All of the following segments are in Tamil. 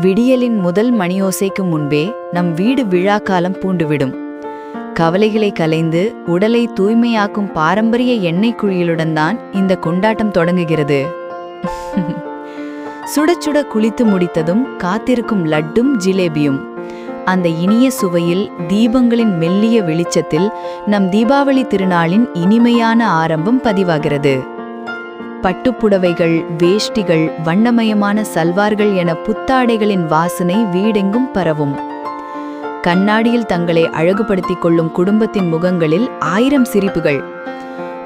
விடியலின் முதல் மணியோசைக்கு முன்பே நம் வீடு விழாக்காலம் பூண்டுவிடும். கவலைகளை கலைந்து உடலை தூய்மையாக்கும் பாரம்பரிய எண்ணெய் குழியலுடன் தான் இந்த கொண்டாட்டம் தொடங்குகிறது. சுட சுட குளித்து முடித்ததும் காத்திருக்கும் லட்டும் ஜிலேபியும். அந்த இனிய சுவையில் தீபங்களின் மெல்லிய வெளிச்சத்தில் நம் தீபாவளி திருநாளின் இனிமையான ஆரம்பம் பதிவாகிறது. பட்டுப்புடவைகள் வேஷ்டிகள் வண்ணமயமான சல்வார்கள் என புத்தாடைகளின் வாசனை வீடெங்கும் பரவும். கண்ணாடியில் தங்களை அழகுபடுத்திக் கொள்ளும் குடும்பத்தின் முகங்களில் ஆயிரம் சிரிப்புகள்.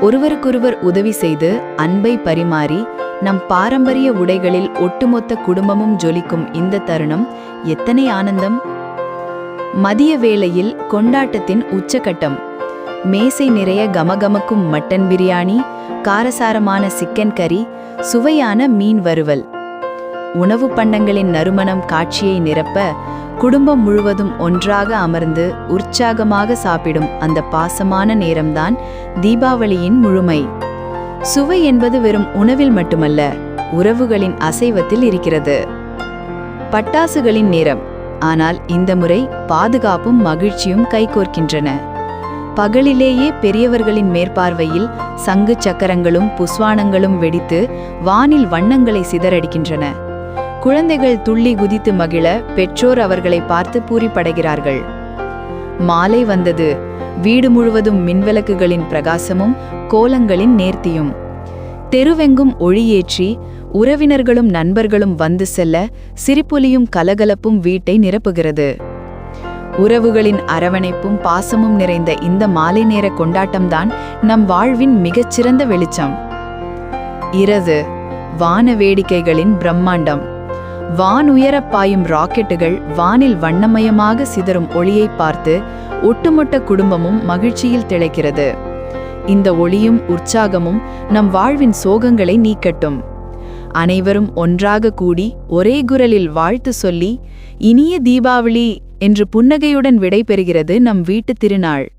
ஒருவருக்கொருவர் உதவி செய்து அன்பை பரிமாறி நம் பாரம்பரிய உடைகளில் ஒட்டுமொத்த குடும்பமும் ஜொலிக்கும் இந்த தருணம் எத்தனை ஆனந்தம்! மதிய வேளையில் கொண்டாட்டத்தின் உச்சகட்டம். மேசை நிறைய கமகமக்கும் மட்டன் பிரியாணி காரசாரமான சிக்கன் கறி சுவையான மீன் வறுவல். உணவு பண்டங்களின் நறுமணம் காட்சியை நிரப்ப குடும்பம் முழுவதும் ஒன்றாக அமர்ந்து உற்சாகமாக சாப்பிடும் அந்த பாசமான நேரம்தான் தீபாவளியின் முழுமை. சுவை என்பது வெறும் உணவில் மட்டுமல்ல உறவுகளின் அசைவத்தில் இருக்கிறது. பட்டாசுகளின் நேரம். ஆனால் இந்த முறை பாதுகாப்பும் மகிழ்ச்சியும் கைகோர்க்கின்றன. பகலிலேயே பெரியவர்களின் மேற்பார்வையில் சங்கு சக்கரங்களும் புஸ்வானங்களும் வெடித்து வானில் வண்ணங்களை சிதறடிக்கின்றன. குழந்தைகள் துள்ளி குதித்து மகிழ பெற்றோர் அவர்களை பார்த்து பூரிப்படைகிறார்கள். மாலை வந்தது. வீடு முழுவதும் மின்விளக்குகளின் பிரகாசமும் கோலங்களின் நேர்த்தியும். தெருவெங்கும் ஒளியேற்றி உறவினர்களும் நண்பர்களும் வந்து செல்ல சிரிப்பொலியும் கலகலப்பும் வீட்டை நிரப்புகிறது. உறவுகளின் அரவணைப்பும் பாசமும் நிறைந்த இந்த மாலை நேர கொண்டாட்டம்தான் நம் வாழ்வின் மிகச்சிறந்த வெளிச்சம். இரவு வான வேடிக்கைகளின் பிரம்மாண்டம். வான் உயரப் பாயும் ராக்கெட்டுகள் வானில் வண்ணமயமாக சிதறும் ஒளியை பார்த்து ஒட்டுமொட்ட குடும்பமும் மகிழ்ச்சியில் திளைக்கிறது. இந்த ஒளியும் உற்சாகமும் நம் வாழ்வின் சோகங்களை நீக்கட்டும். அனைவரும் ஒன்றாக கூடி ஒரே குரலில் வாழ்த்து சொல்லி இனிய தீபாவளி என்று புன்னகையுடன் விடை பெறுகிறது நம் வீட்டுத் திருநாள்.